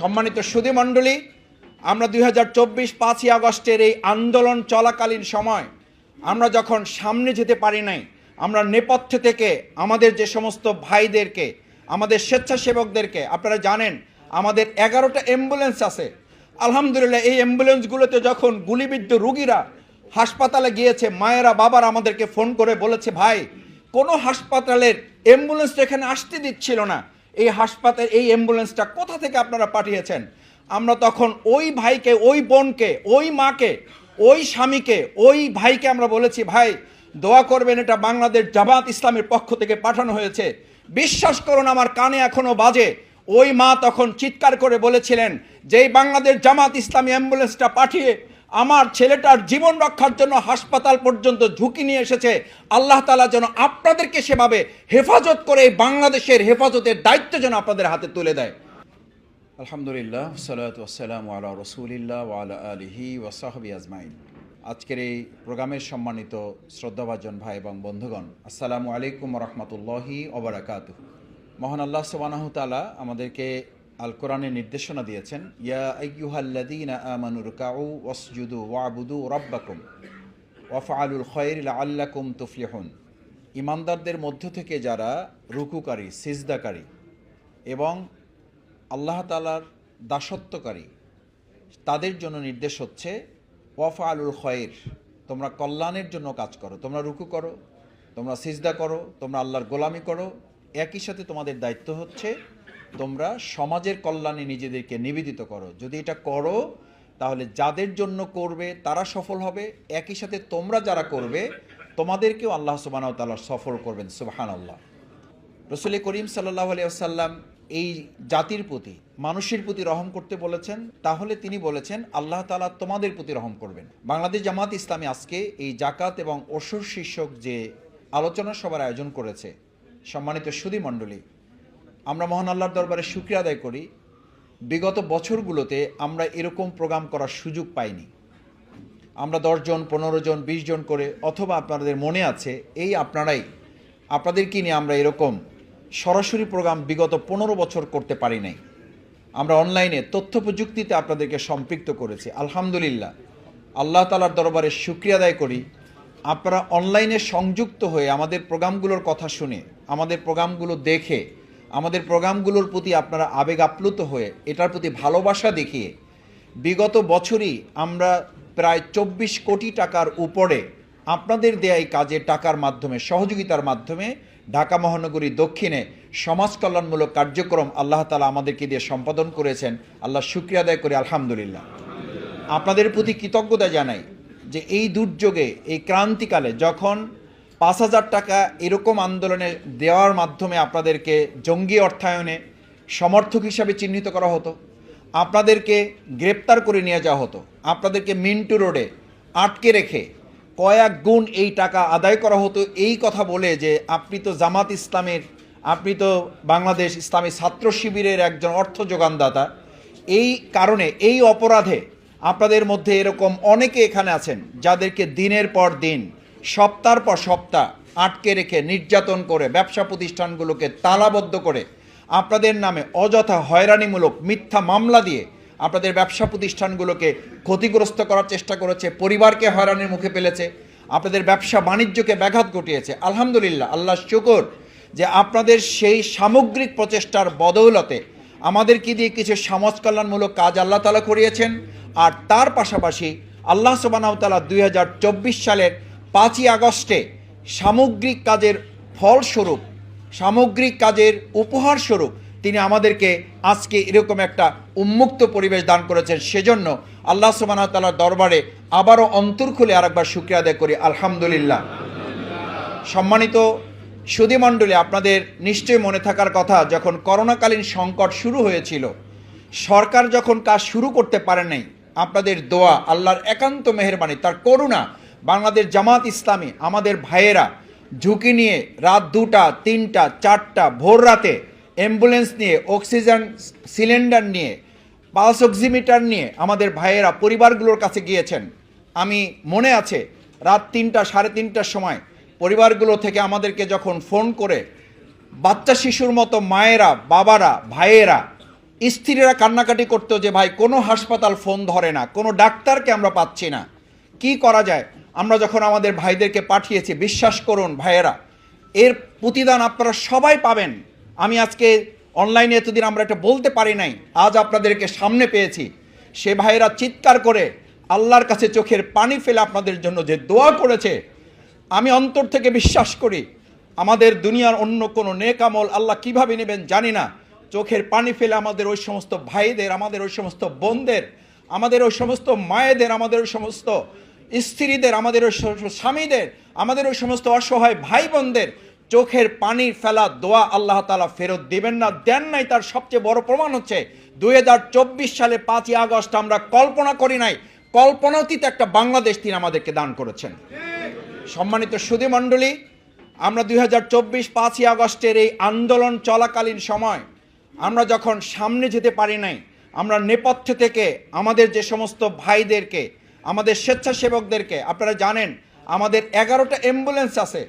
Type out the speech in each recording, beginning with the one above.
সম্মানিত সুধী মণ্ডলী আমরা দুই হাজার চব্বিশ পাঁচই আগস্টের এই আন্দোলন চলাকালীন সময়, আমরা যখন সামনে যেতে পারি নাই, আমরা নেপথ্যে থেকে আমাদের যে সমস্ত ভাইদেরকে, আমাদের স্বেচ্ছাসেবকদেরকে, আপনারা জানেন, আমাদের এগারোটা অ্যাম্বুলেন্স আছে। আলহামদুলিল্লাহ, এই অ্যাম্বুলেন্সগুলোতে যখন গুলিবিদ্ধ রুগীরা হাসপাতালে গিয়েছে, মায়েরা, বাবারা আমাদেরকে ফোন করে বলেছে, ভাই, কোনো হাসপাতালের অ্যাম্বুলেন্স এখানে আসতে দিচ্ছিল না। এই হাসপাতাল, এই অ্যাম্বুলেন্সটা কোথা থেকে আপনারা পাঠিয়েছেন? আমরা তখন ওই ভাইকে, ওই বোনকে, ওই মাকে, ওই স্বামীকে, ওই ভাইকে আমরা বলেছি, ভাই, দোয়া করবেন, এটা বাংলাদেশ জামাত ইসলামের পক্ষ থেকে পাঠানো হয়েছে। বিশ্বাস করুন, আমার কানে এখনও বাজে। ওই মা তখন চিৎকার করে বলেছিলেন যে বাংলাদেশ জামাত ইসলামী অ্যাম্বুলেন্সটা পাঠিয়ে আমার ছেলেটার জীবন রক্ষার জন্য হাসপাতাল পর্যন্ত ঝুঁকি নিয়ে এসেছে। আল্লাহ তালা যেন আপনাদেরকে সেভাবে হেফাজত করে বাংলাদেশের হেফাজতের দায়িত্ব যেন আপনাদের হাতে তুলে দেয়। আলহামদুলিল্লাহ, সালাত ওয়াসালাম আলা রসুলিল্লাহ ওয়ালা আলিহি ওয়াসাহবি আজমাইন। আজকের এই প্রোগ্রামের সম্মানিত শ্রদ্ধাভাজন ভাই এবং বন্ধুগণ, আসসালামু আলাইকুম রহমতুল্লাহি ওবরাকাত মহান আল্লাহ সুবানাহতালা আমাদেরকে আল কোরআনের নির্দেশনা দিয়েছেন, ইয়া ওয়াবুদু ইমানদারদের মধ্য থেকে যারা রুকুকারী, সিজদাকারী এবং আল্লাহ তালার দাসত্বকারী, তাদের জন্য নির্দেশ হচ্ছে ওয়াফা আলুল খয়ের, তোমরা কল্যাণের জন্য কাজ করো, তোমরা রুকু করো, তোমরা সিজদা করো, তোমরা আল্লাহর গোলামি করো। একই সাথে তোমাদের দায়িত্ব হচ্ছে তোমরা সমাজের কল্যাণে নিজেদেরকে নিবেদিত করো। যদি এটা করো, তাহলে যাদের জন্য করবে, তারা সফল হবে। একই সাথে তোমরা যারা করবে, তোমাদেরকেও আল্লাহ সুবাহ তালা সফল করবেন সুবাহান আল্লাহ রসুল করিম সাল্লাহ আলিয়াল্লাম এই জাতির প্রতি, মানুষের প্রতি রহম করতে বলেছেন। তাহলে তিনি বলেছেন, আল্লাহ তালা তোমাদের প্রতি রহম করবেন। বাংলাদেশ জামাত ইসলামী আজকে এই জাকাত এবং অসুর শীর্ষক যে আলোচনা সভার আয়োজন করেছে, সম্মানিত সুদী মণ্ডলী আমরা মহান আল্লাহর দরবারে শুক্রিয়া আদায় করি। বিগত বছরগুলোতে আমরা এরকম প্রোগ্রাম করার সুযোগ পাইনি। আমরা দশজন পনেরো জন, বিশ জন করে অথবা আপনাদের মনে আছে, এই আপনারাই, আপনাদেরকে নিয়ে আমরা এরকম সরাসরি প্রোগ্রাম বিগত পনেরো বছর করতে পারি নাই। আমরা অনলাইনে তথ্য প্রযুক্তিতে আপনাদেরকে সম্পৃক্ত করেছি। আলহামদুলিল্লাহ, আল্লাহ তালার দরবারে শুক্রিয়া আদায় করি। আপনারা অনলাইনে সংযুক্ত হয়ে আমাদের প্রোগ্রামগুলোর কথা শুনে, আমাদের প্রোগ্রামগুলো দেখে আমাদের প্রোগ্রামগুলোর প্রতি আপনারা আবেগ আপ্লুত হয়ে এটার প্রতি ভালোবাসা দেখিয়ে বিগত বছরই আমরা প্রায় চব্বিশ কোটি টাকার উপরে আপনাদের দেয়া এই কাজে টাকার মাধ্যমে, সহযোগিতার মাধ্যমে ঢাকা মহানগরী দক্ষিণে সমাজ কল্যাণমূলক কার্যক্রম আল্লাহ তালা আমাদেরকে দিয়ে সম্পাদন করেছেন। আল্লাহ শুক্রিয়া আদায় করে, আলহামদুলিল্লাহ। আপনাদের প্রতি কৃতজ্ঞতা জানাই যে এই দুর্যোগে, এই ক্রান্তিকালে যখন পাঁচ হাজার টাকা এরকম আন্দোলনে দেওয়ার মাধ্যমে আপনাদেরকে জঙ্গি অর্থায়নে সমর্থক হিসাবে চিহ্নিত করা হতো, আপনাদেরকে গ্রেপ্তার করে নিয়ে যাওয়া হতো, আপনাদেরকে মিন্টু রোডে আটকে রেখে কয়েক গুণ এই টাকা আদায় করা হতো। এই কথা বলে যে আপনি তো জামাত ইসলামের, আপনি তো বাংলাদেশ ইসলামী ছাত্র শিবিরের একজন অর্থ যোগানদাতা। এই কারণে, এই অপরাধে আপনাদের মধ্যে এরকম অনেকে এখানে আছেন যাদেরকে দিনের পর দিন সপ্তাহ পর সপ্তাহ আটকে রেখে নির্যাতন করে ব্যবসা প্রতিষ্ঠানগুলোকে তালাবদ্ধ করে আপনাদের নামে অযথা হয়রানিমূলক মিথ্যা মামলা দিয়ে আপনাদের ব্যবসা প্রতিষ্ঠানগুলোকে ক্ষতিগ্রস্ত করার চেষ্টা করেছে, পরিবারকে হয়রানির মুখে ফেলেছে, আপনাদের ব্যবসা বাণিজ্যকে ব্যাঘাত ঘটিয়েছে। আলহামদুলিল্লাহ, আল্লাহ শুকর যে আপনাদের সেই সামগ্রিক প্রচেষ্টার বদৌলতে আমাদের কি দিয়ে কিছু সমাজ কল্যাণমূলক কাজ আল্লাহ তালা করিয়েছেন। আর তার পাশাপাশি আল্লাহ সুবানাউতালা দুই হাজার চব্বিশ সালের পাঁচই আগস্টে সামগ্রিক কাজের ফলস্বরূপ, সামগ্রিক কাজের উপহার স্বরূপ তিনি আমাদেরকে আজকে এরকম একটা উন্মুক্ত পরিবেশ দান করেছেন। সেজন্য আল্লাহ সুবাহ তালার দরবারে আবারও অন্তর খুলে আরেকবার শুক্রিয়া আদায় করি। আলহামদুলিল্লাহ। সম্মানিত সুধীমণ্ডলী, আপনাদের নিশ্চয়ই মনে থাকার কথা, যখন করোনাকালীন সংকট শুরু হয়েছিল, সরকার যখন কাজ শুরু করতে পারে নাই, আপনাদের দোয়া, আল্লাহর একান্ত মেহরবানি, তার করুণা বাংলাদেশ জামাত ইসলামী, আমাদের ভাইয়েরা ঝুঁকি নিয়ে রাত দুটা, তিনটা, চারটা, ভোর রাতে অ্যাম্বুলেন্স নিয়ে অক্সিজেন সিলিন্ডার নিয়ে পালস অক্সিমিটার নিয়ে আমাদের ভাইয়েরা পরিবারগুলোর কাছে গিয়েছেন। আমি মনে আছে, রাত তিনটা, সাড়ে তিনটার সময় পরিবারগুলো থেকে আমাদেরকে যখন ফোন করে, বাচ্চা শিশুর মতো মায়েরা, বাবারা, ভাইয়েরা, স্ত্রীরা কান্নাকাটি করতো যে, ভাই, কোনো হাসপাতাল ফোন ধরে না, কোনো ডাক্তারকে আমরা পাচ্ছি না। কি করা যায়? আমরা যখন আমাদের ভাইদেরকে পাঠিয়েছি, বিশ্বাস করুন ভাইয়েরা, এর প্রতিদান আপনারা সবাই পাবেন। আমি আজকে অনলাইনে এতদিন আমরা এটা বলতে পারি নাই, আজ আপনাদেরকে সামনে পেয়েছি। সে ভাইয়েরা চিৎকার করে আল্লাহর কাছে চোখের পানি ফেলে আপনাদের জন্য যে দোয়া করেছে, আমি অন্তর থেকে বিশ্বাস করি, আমাদের দুনিয়ার অন্য কোনো নেকামল আল্লাহ কীভাবে নেবেন জানি না। চোখের পানি ফেলে আমাদের ওই সমস্ত ভাইদের, আমাদের ওই সমস্ত বোনদের, আমাদের ওই সমস্ত মায়েদের, আমাদের ওই সমস্ত স্ত্রীদের, আমাদের ওই স্বামীদের, আমাদের ওই সমস্ত অসহায় ভাই বোনদের চোখের পানি ফেলা দোয়া আল্লাহ তালা ফেরত দিবেন না, দেন নাই তার সবচেয়ে বড় প্রমাণ হচ্ছে দুই হাজার চব্বিশ সালে পাঁচই আগস্ট আমরা কল্পনা করি নাই, কল্পনাতীত একটা বাংলাদেশ তিনি আমাদেরকে দান করেছেন। সম্মানিত সুধী মণ্ডলী আমরা দুই হাজার চব্বিশ পাঁচই আগস্টের এই আন্দোলন চলাকালীন সময় আমরা যখন সামনে যেতে পারি নাই, আমরা নেপথ্য থেকে আমাদের যে সমস্ত ভাইদেরকে আমাদের স্বেচ্ছাসেবকদেরকে, আপনারা জানেন, আমাদের এগারোটা অ্যাম্বুলেন্স আছে।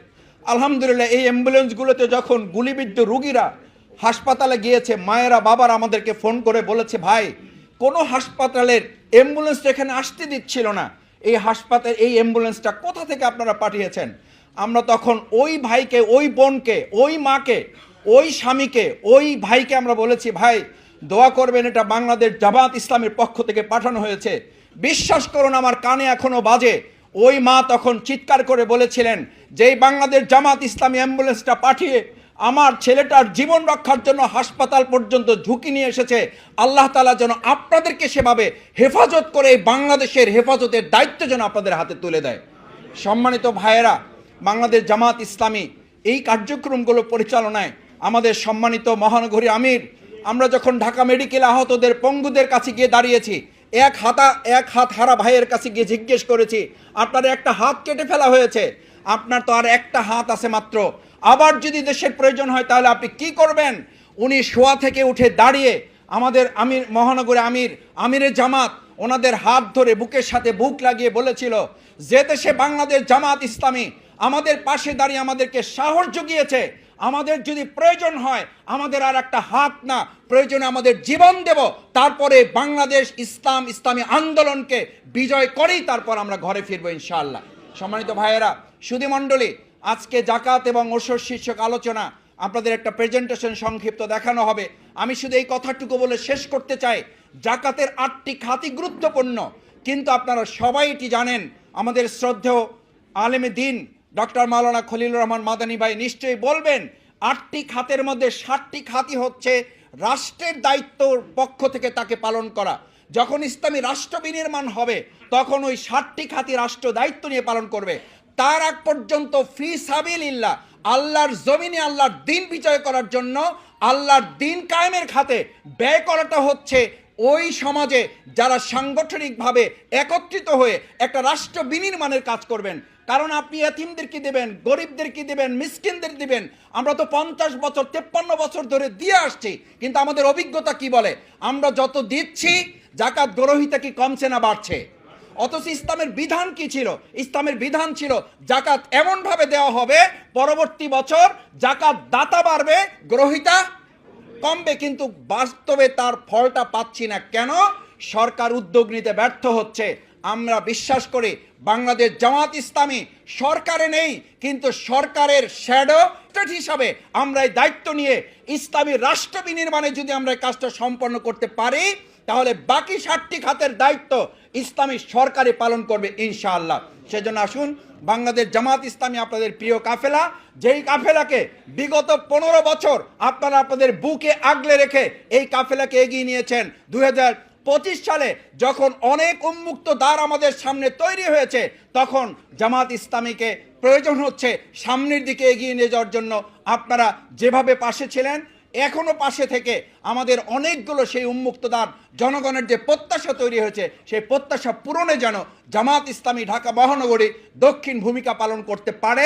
আলহামদুলিল্লাহ, এই অ্যাম্বুলেন্সগুলোতে যখন গুলিবিদ্ধ রুগীরা হাসপাতালে গিয়েছে, মায়েরা, বাবার আমাদেরকে ফোন করে বলেছে, ভাই, কোনো হাসপাতালের অ্যাম্বুলেন্স এখানে আসতে দিচ্ছিল না। এই হাসপাতাল, এই অ্যাম্বুলেন্সটা কোথা থেকে আপনারা পাঠিয়েছেন? আমরা তখন ওই ভাইকে, ওই বোনকে, ওই মাকে, ওই স্বামীকে, ওই ভাইকে আমরা বলেছি, ভাই, দোয়া করবেন, এটা বাংলাদেশ জামাত ইসলামের পক্ষ থেকে পাঠানো হয়েছে। বিশ্বাস করুন আমার কানে এখনও বাজে। ওই মা তখন চিৎকার করে বলেছিলেন যে এই বাংলাদেশ জামাত ইসলামী অ্যাম্বুলেন্সটা পাঠিয়ে আমার ছেলেটার জীবন রক্ষার জন্য হাসপাতাল পর্যন্ত ঝুঁকি নিয়ে এসেছে, আল্লাহ তালা যেন আপনাদেরকে সেভাবে হেফাজত করে বাংলাদেশের হেফাজতের দায়িত্ব যেন আপনাদের হাতে তুলে দেয়। সম্মানিত ভাইয়েরা, বাংলাদেশ জামাত ইসলামী এই কার্যক্রমগুলো পরিচালনায় আমাদের সম্মানিত মহানগরী আমির, আমরা যখন ঢাকা মেডিকেল আহতদের পঙ্গুদের কাছে গিয়ে দাঁড়িয়েছি এক হাতা, এক হাত হারা ভাইয়ের কাছে গিয়ে জিজ্ঞেস করেছি, আপনার একটা হাত কেটে ফেলা হয়েছে? আপনার তো আর একটা হাত আছে মাত্র। আবার যদি দেশের প্রয়োজন হয় তাহলে আপনি কি করবেন? উনি শোয়া থেকে উঠে দাঁড়িয়ে আমাদের আমির, মহানগরে আমির আমিরের জামাত, ওনাদের হাত ধরে বুকের সাথে বুক লাগিয়ে বলেছিল, যে দেশে বাংলাদেশ জামাত ইসলামী আমাদের পাশে দাঁড়িয়ে আমাদেরকে সাহস জুগিয়েছে আমাদের যদি প্রয়োজন হয়, আমাদের আর একটা হাত না। প্রয়োজনে আমাদের জীবন দেব। তারপরে বাংলাদেশ ইসলাম, ইসলামী আন্দোলনকে বিজয় করেই তারপর আমরা ঘরে ফিরবো ইনশাআল্লাহ। সম্মানিত ভাইয়েরা, সুধী মণ্ডলী, আজকে জাকাত এবং ওসর শীর্ষক আলোচনা, আপনাদের একটা প্রেজেন্টেশন সংক্ষিপ্ত দেখানো হবে। আমি শুধু এই কথাটুকু বলে শেষ করতে চাই, জাকাতের আটটি খাতি গুরুত্বপূর্ণ। কিন্তু আপনারা সবাই এটি জানেন, আমাদের শ্রদ্ধেয় আলেমে দিন ডক্টর মাওলানা খলিল রহমান মাদানী ভাই নিশ্চয়ই বলবেন, আটটি খাতের মধ্যে ষাটটি খাতি হচ্ছে রাষ্ট্রের দায়িত্বর পক্ষ থেকে তাকে পালন করা। যখন ইসলামী রাষ্ট্র বিনির্মাণ হবে, তখন ওই ষাটটি খাতি রাষ্ট্র দায়িত্ব নিয়ে পালন করবে। তার আগ পর্যন্ত ফি সাবিল ইল্লা আল্লাহর জমিনে আল্লাহর দিন বিজয় করার জন্য আল্লাহর দিন কায়েমের খাতে ব্যয় করাটা হচ্ছে ওই সমাজে যারা সাংগঠনিকভাবে একত্রিত হয়ে একটা রাষ্ট্র বিনির্মাণের কাজ করবেন, কারণ আপনি এতিমদেরকে দেবেন, গরিবদের গরিবদেরকে দেবেন, মিসকিনদের দিবেন, আমরা তো পঞ্চাশ বছর, তেপ্পান্ন বছর ধরে দিয়ে আসছি, কিন্তু আমাদের অভিজ্ঞতা কি বলে? আমরা যত দিচ্ছি, জাকাত গ্রহিতা কি কমছে না বাড়ছে? অথচ ইসলামের বিধান কি ছিল? ইসলামের বিধান ছিল জাকাত এমনভাবে দেওয়া হবে, পরবর্তী বছর জাকাত দাতা বাড়বে, গ্রহিতা কমবে, কিন্তু বাস্তবে তার ফলটা পাচ্ছি না। কেন? সরকার উদ্যোগ নিতে ব্যর্থ হচ্ছে। আমরা বিশ্বাস করি, বাংলাদেশ জামাত ইসলামী সরকারে নেই, কিন্তু সরকারের শ্যাডো স্টেট হিসাবে আমরা এই দায়িত্ব নিয়ে ইসলামী রাষ্ট্র বিনির্মাণে যদি আমরা এই কাজটা সম্পন্ন করতে পারি, তাহলে বাকি ষাটটি খাতের দায়িত্ব ইসলামী সরকারে পালন করবে ইনশাআল্লাহ। সেজন্য আসুন বাংলাদেশ জামাত ইসলামী আপনাদের প্রিয় কাফেলা, যেই কাফেলাকে বিগত পনেরো বছর আপনারা আপনাদের বুকে আগলে রেখে এই কাফেলাকে এগিয়ে নিয়েছেন, দুই পঁচিশ সালে যখন অনেক উন্মুক্ত দ্বার আমাদের সামনে তৈরি হয়েছে, তখন জামাত ইসলামীকে প্রয়োজন হচ্ছে সামনের দিকে এগিয়ে নিয়ে যাওয়ার জন্য আপনারা যেভাবে পাশে ছিলেন এখনও পাশে থেকে আমাদের অনেকগুলো সেই উন্মুক্ত দ্বার জনগণের যে প্রত্যাশা তৈরি হয়েছে, সেই প্রত্যাশা পূরণে যেন জামাত ইসলামী ঢাকা মহানগরী দক্ষিণ ভূমিকা পালন করতে পারে।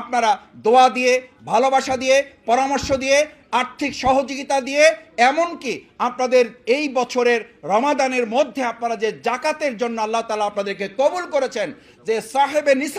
আপনারা দোয়া দিয়ে, ভালোবাসা দিয়ে, পরামর্শ দিয়ে, আর্থিক সহযোগিতা দিয়ে, এমনকি আপনাদের এই বছরের রমাদানের মধ্যে আপনারা যে জাকাতের জন্য আল্লাহ তালা আপনাদেরকে কবুল করেছেন, যে সাহেবে নিসা